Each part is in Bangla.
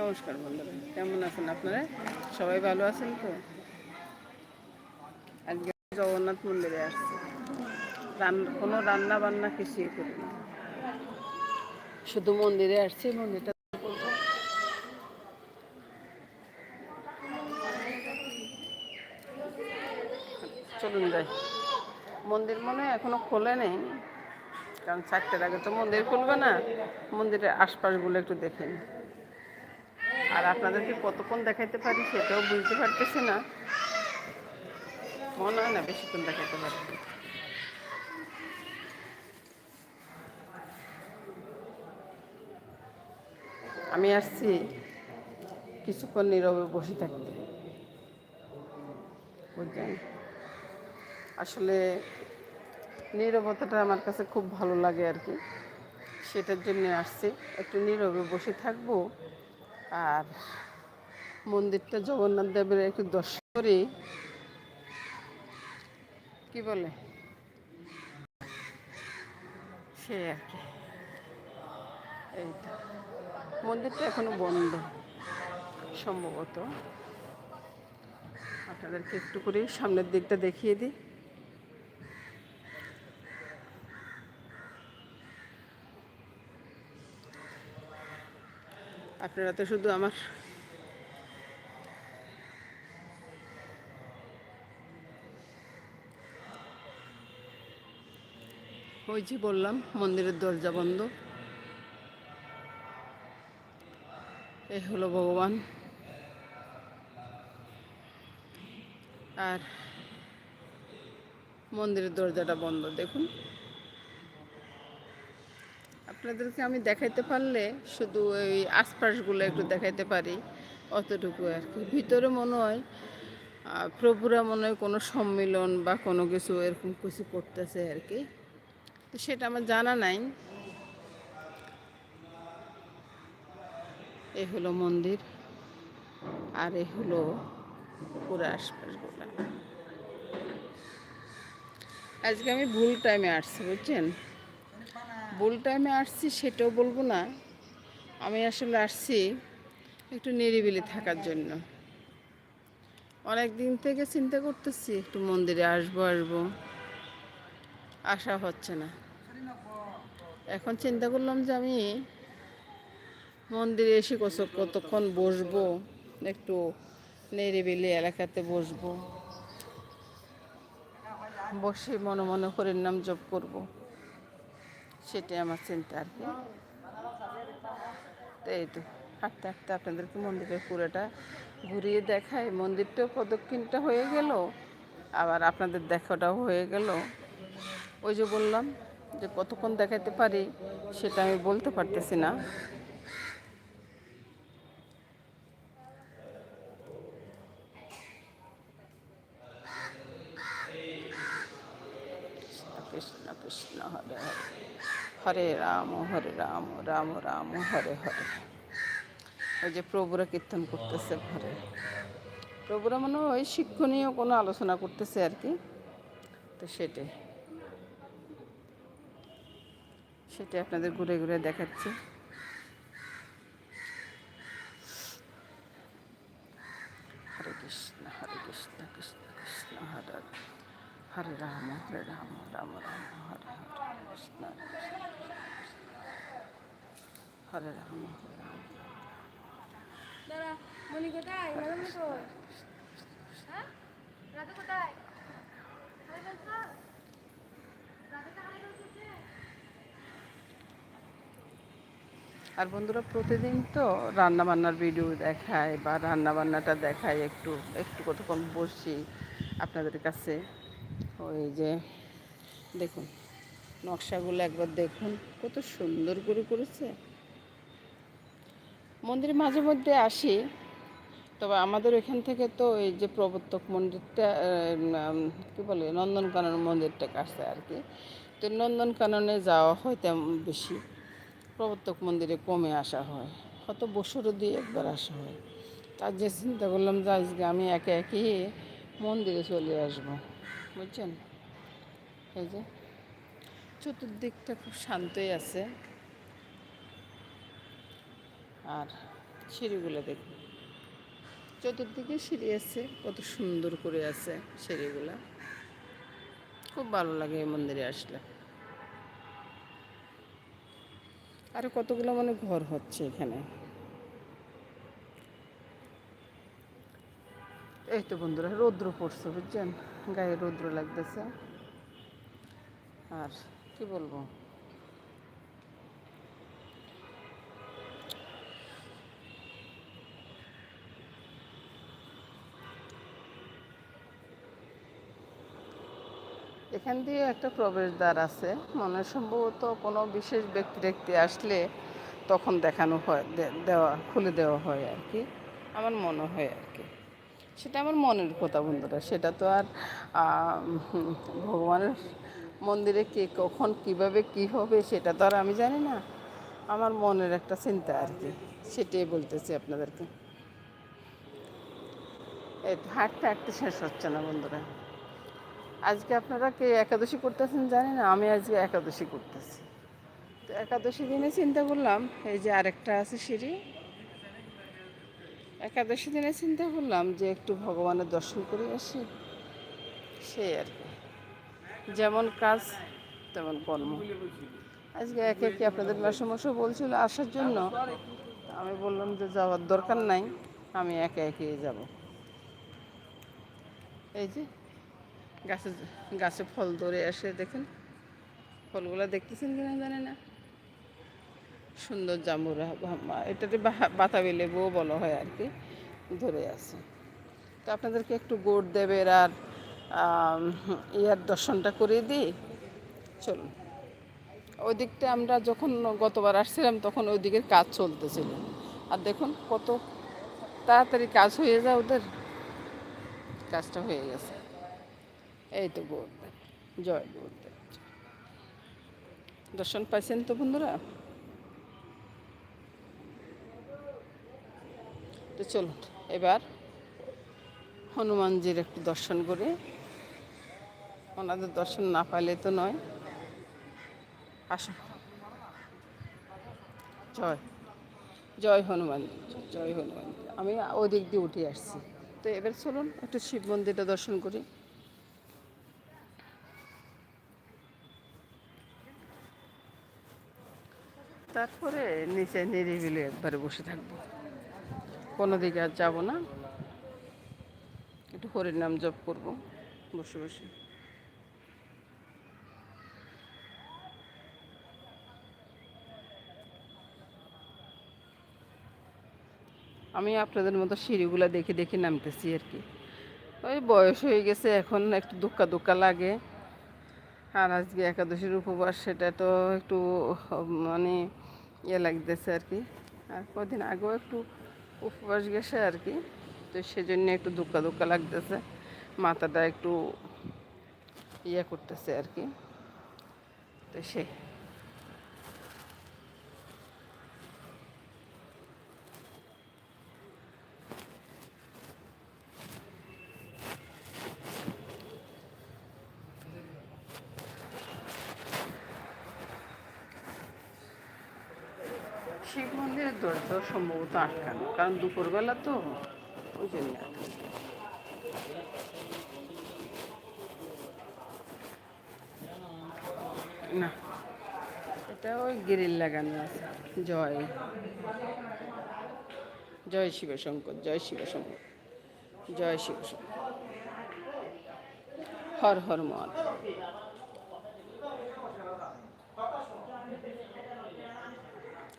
নমস্কার বন্ধুরা, কেমন আছেন আপনারা? সবাই ভালো আছেন তো? আজকে জগন্নাথ মন্দিরে আসছি। রান্না কোনো রান্না বান্না কিছুই করি না। শুধু মন্দিরে আসছি, মন্দিরটা চলুন যাই। মন্দির মনে এখনও খোলে নেই, কারণ চারটের আগে তো মন্দির খুলবে না। মন্দিরের আশপাশগুলো একটু দেখে নিই। আর আপনাদেরকে কতক্ষণ দেখাইতে পারি সেটাও বুঝতে পারতেছি না। মনে হয় না বেশিক্ষণ দেখাইতে পারি। আমি আসছি কিছুক্ষণ নীরবে বসে থাকতে। বুঝলেন? আসলে নীরবতাটা আমার কাছে খুব ভালো লাগে আর কি। সেটার জন্য আসছি। একটু নীরবে বসে থাকব। আর মন্দিরটা জগন্নাথ দেবের একটু দর্শন করি কি বলে? সে আর কি। এইটা। মন্দিরটা এখনও বন্ধ, সম্ভবত। আপনাদেরকে একটু করে সামনের দিকটা দেখিয়ে দিই। আপনারা তো শুধু আমার ওই যে বললাম, মন্দিরের দরজা বন্ধ। এই হলো ভগবান। আর মন্দিরের দরজাটা বন্ধ, দেখুন। আপনাদেরকে আমি দেখাইতে পারলে শুধু ওই আশপাশগুলো একটু দেখাইতে পারি, অতটুকু আর কি। ভিতরে মনে হয় প্রভুরা মনে হয় কোনো সম্মিলন বা কোনো কিছু এরকম কিছু করতেছে আর কি। তো সেটা আমার জানা নাই। এ হলো মন্দির, আর এ হলো পুরো আশপাশগুলো। আজকে আমি ভুল টাইমে আসছি, বুঝছেন? ভুল টাইমে আসছি সেটাও বলব না। আমি আসলে আসছি একটু নিরিবিলি থাকার জন্য। অনেক দিন থেকে চিন্তা করতেছি, একটু মন্দিরে আসব আসব। আসা হচ্ছে না। এখন চিন্তা করলাম যে আমি মন্দিরে এসে কত কতক্ষণ বসবো, একটু নিরিবিলি এলাকাতে বসবো। বসে মনে মনে হরির নাম জপ করব। সেটাই আমার চিন্তা আর কি। এই তো, হাঁটতে হাঁটতে আপনাদেরকে মন্দিরের পুরোটা ঘুরিয়ে দেখায় মন্দিরটাও প্রদক্ষিণটা হয়ে গেল, আবার আপনাদের দেখাটাও হয়ে গেল। ওই যে বললাম যে কতক্ষণ দেখাতে পারি সেটা আমি বলতে পারতেছি না। কৃষ্ণ কৃষ্ণ, হরে হরে। হরে রাম হরে রাম রাম রাম, হরে হরে। ওই যে প্রভুরা কীর্তন করতেছে ঘরে। প্রভুরা মানে ওই শিক্ষণীয় কোনো আলোচনা করতেছে আর কি। তো সেটাই। সেটাই আপনাদের ঘুরে ঘুরে দেখাচ্ছি। হরে কৃষ্ণ হরে কৃষ্ণ কৃষ্ণ কৃষ্ণ, হরে হরে। হরে রাম হরে রাম রাম রাম হরে হরে কৃষ্ণ হরে রাম হরে রাম। দাঁড়া মনি কোথায়? ম্যাডাম কোথায় হ্যাঁ? রাধা কোথায়? আর বন্ধুরা প্রতিদিন তো রান্না বান্নার ভিডিও দেখায় বা রান্না বান্নাটা দেখায় একটু একটু কতক্ষণ বসি আপনাদের কাছে। ওই যে, দেখুন, নকশাগুলো একবার দেখুন, কত সুন্দর করে করেছে। মন্দিরে মাঝে মধ্যে আসি, তবে আমাদের এখান থেকে তো এই যে প্রবর্তক মন্দিরটা কী বলে, নন্দনকানন মন্দিরটা কাছে আর কি। তো নন্দনকাননে যাওয়া হয় তেমন বেশি, প্রবর্তক মন্দিরে কমে আসা হয় কত বছরও দিয়ে একবার আসা হয়। তার যে চিন্তা করলাম যে আজকে আমি একে একে মন্দিরে চলে আসব। বুঝছেন? এই যে, চতুর্দিকটা খুব শান্তই আছে। আর সিঁড়িগুলো দেখুন। চতুর্দিকে সিঁড়ি আছে, কত সুন্দর করে আছে সিঁড়িগুলো। খুব ভালো লাগে এই মন্দিরে আসলে। আরও কতগুলো মানে ঘর হচ্ছে এখানে। এই তো বন্ধুরা, রৌদ্র পড়ছে, বুঝছেন? গায়ে রৌদ্র লাগতেছে। আর কি বলব? এখান দিয়ে একটা প্রবেশদ্বার আছে। মনে সম্ভবত কোনো বিশেষ ব্যক্তি ব্যক্তি আসলে তখন দেখানো হয় দেওয়া, খুলে দেওয়া হয় আর কি। আমার মনে হয় আর কি। সেটা আমার মনের কথা বন্ধুরা, সেটা তো আর ভগবানের মন্দিরে কে কখন কীভাবে কি হবে সেটা তো আর আমি জানি না। আমার মনের একটা চিন্তা আর কি, সেটাই বলতেছি আপনাদেরকে। হাঁটতে হাঁটতে শেষ হচ্ছে না বন্ধুরা। আজকে আপনারা কে একাদশী করতেছেন জানি না, আমি আজকে একাদশী করতেছি। তো একাদশী দিনে চিন্তা করলাম, এই যে আরেকটা আছে সিঁড়ি একাদশী দিনে চিন্তা করলাম যে একটু ভগবানের দর্শন করে আসি। সেই আর কি। যেমন কাজ, তেমন কর্ম। আজকে একে একে আপনাদের মাসে বলছিল আসার জন্য। আমি বললাম যে যাওয়ার দরকার নাই, আমি একে একে যাব। এই যে গাছে গাছে ফল ধরে আসে, দেখেন। ফলগুলো দেখতেছেন কিনা জানি না। সুন্দর জামুরা এটাতে বাতাবি লেবুও বলা হয় আর কি, ধরে আছে। তো আপনাদেরকে একটু গোড় দেবের আর ইয়ার দর্শনটা করিয়ে দিই। চলুন। ওই দিকটা আমরা যখন গতবার আসছিলাম, তখন ওই দিকের কাজ চলতেছিল। আর দেখুন কত তাড়াতাড়ি কাজ হয়ে যায় ওদের। কাজটা হয়ে গেছে। এই তো গৌরদেব জয় গৌরদেব দর্শন পাইছেন তো বন্ধুরা? তো চলুন, এবার হনুমানজির একটু দর্শন করি। ওনাদের দর্শন না পাইলে তো নয়। আসুন। জয়। জয় হনুমান জয় হনুমান আমি ওই দিক দিয়ে উঠে আসছি। তো এবার চলুন, একটু শিব মন্দিরটা দর্শন করি। তারপরে নিচে নিরিবিলি একবারে বসে থাকব। কোনো দিকে আর যাব না। একটু হরির নাম জপ করব, বসে বসে। আমি আপনাদের মতো সিঁড়িগুলো দেখে দেখে নামতেছি আর কি। ওই বয়স হয়ে গেছে, এখন একটু দুঃখা দুক্কা লাগে। আর আজকে একাদশীর উপবাস, সেটা তো একটু মানে ইয়ে লাগতেছে আর কি। আর কদিন আগেও একটু উপবাস গেছে আর কি। তো সেজন্য একটু দুঃখা দুঃখা লাগতেছে। মাথাটা একটু ইয়ে করতেছে আর কি। তো সে শিব মন্দিরের দরজা সম্ভবত আটকানো কারণ দুপুরবেলা তো ওই জন্য। না, এটা ওই গ্রিল লাগানো আছে। জয়। জয় শিবশঙ্কর জয় শিবশঙ্কর জয় শিবশঙ্কর হর হর মহাদেব।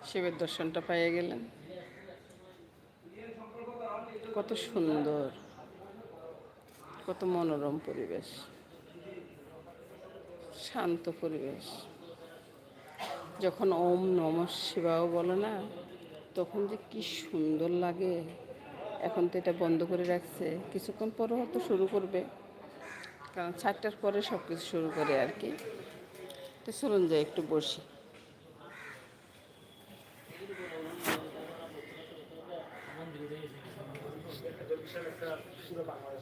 শিবের দর্শনটা পেয়ে গেলেন। কত সুন্দর, কত মনোরম পরিবেশ, শান্ত পরিবেশ। যখন ওম নম শিবাও বলে না, তখন যে কি সুন্দর লাগে। এখন তো এটা বন্ধ করে রাখছে। কিছুক্ষণ পরে হয়তো শুরু করবে। কারণ চারটার পরে সব কিছু শুরু করে আর কি। তো চলুন যাই, একটু বসি। 出百板块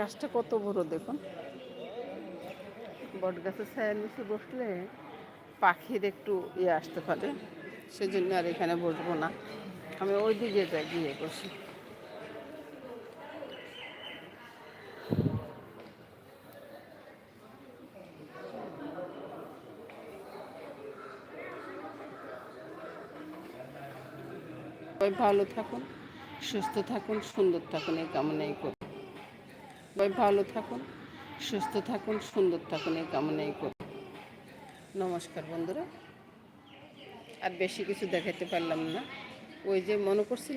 গাছটা কত বড় দেখুন। বট গাছের ছায়ার নিচে বসলে পাখির একটু ইয়ে আসতে পারে, সেজন্য আর এখানে বসবো না। আমি ওই দিকে যাই, গিয়ে বসি। ভালো থাকুন, সুস্থ থাকুন, সুন্দর থাকুন, এই কামনাই করি। সবাই ভালো থাকুন, সুস্থ থাকুন, সুন্দর থাকুন, এই কামনাই করি। নমস্কার বন্ধুরা। আর বেশি কিছু দেখাতে পারলাম না। ওই যে মনে করছি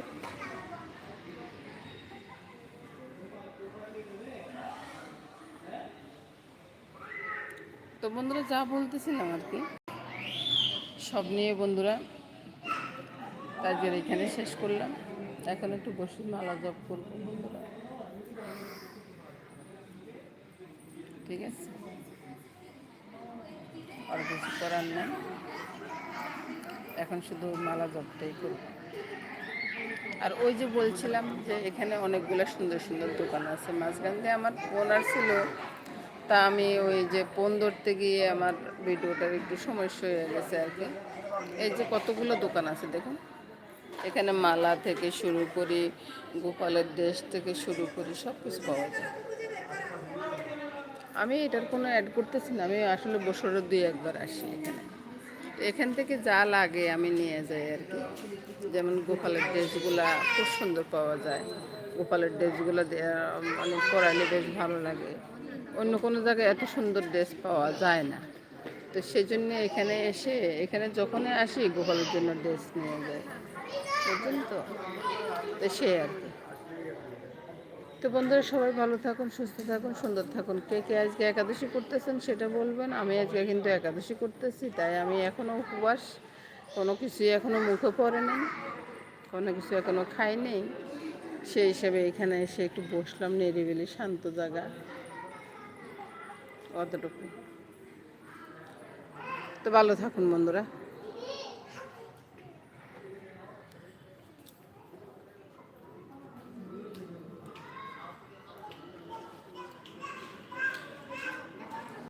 তো বন্ধুরা, যা বলতেছিলাম আর কি, সব নিয়ে বন্ধুরা কাজের এখানে শেষ করলাম। এখন একটু বসে মালা জপ করব বন্ধুরা। ঠিক আছে। আর কিছু করার নেই। এখন শুধু মালা জপটাই করব আর ওই যে বলছিলাম যে এখানে অনেকগুলো সুন্দর সুন্দর দোকান আছে। মাঝখান দিয়ে আমার ফোন ছিল। তা আমি ওই যে ফোন ধরতে গিয়ে আমার ভিডিওটার একটু সমস্যা হয়ে গেছে আর কি। এই যে কতগুলো দোকান আছে দেখুন। এখানে মালা থেকে শুরু করি, গোপালের দেশ থেকে শুরু করি সব কিছু পাওয়া যায়। আমি এটার কোনো অ্যাড করতেছি না, আমি আসলে বছরের দুই একবার আসি এখানে। এখান থেকে যা লাগে আমি নিয়ে যাই আর কি। যেমন গোপালের ড্রেসগুলা খুব সুন্দর পাওয়া যায়। গোপালের ড্রেসগুলো মানে পরালে বেশ ভালো লাগে। অন্য কোনো জায়গায় এত সুন্দর ড্রেস পাওয়া যায় না। তো সেই জন্য এখানে এসে, এখানে যখনই আসি গোপালের জন্য ড্রেস নিয়ে তো তো সে আর কি। তো বন্ধুরা, সবাই ভালো থাকুন, সুস্থ থাকুন, সুন্দর থাকুন। কে কে আজকে একাদশী করতেছেন সেটা বলবেন। আমি আজকে কিন্তু একাদশী করতেছি, তাই আমি এখনও উপবাস। কোনো কিছু এখনও মুখে পড়ে নেই, কোনো কিছু এখনও খাই নেই। সেই হিসাবে এখানে এসে একটু বসলাম, নিরিবিলি, শান্ত জায়গা। অতটুকু তো ভালো থাকুন বন্ধুরা।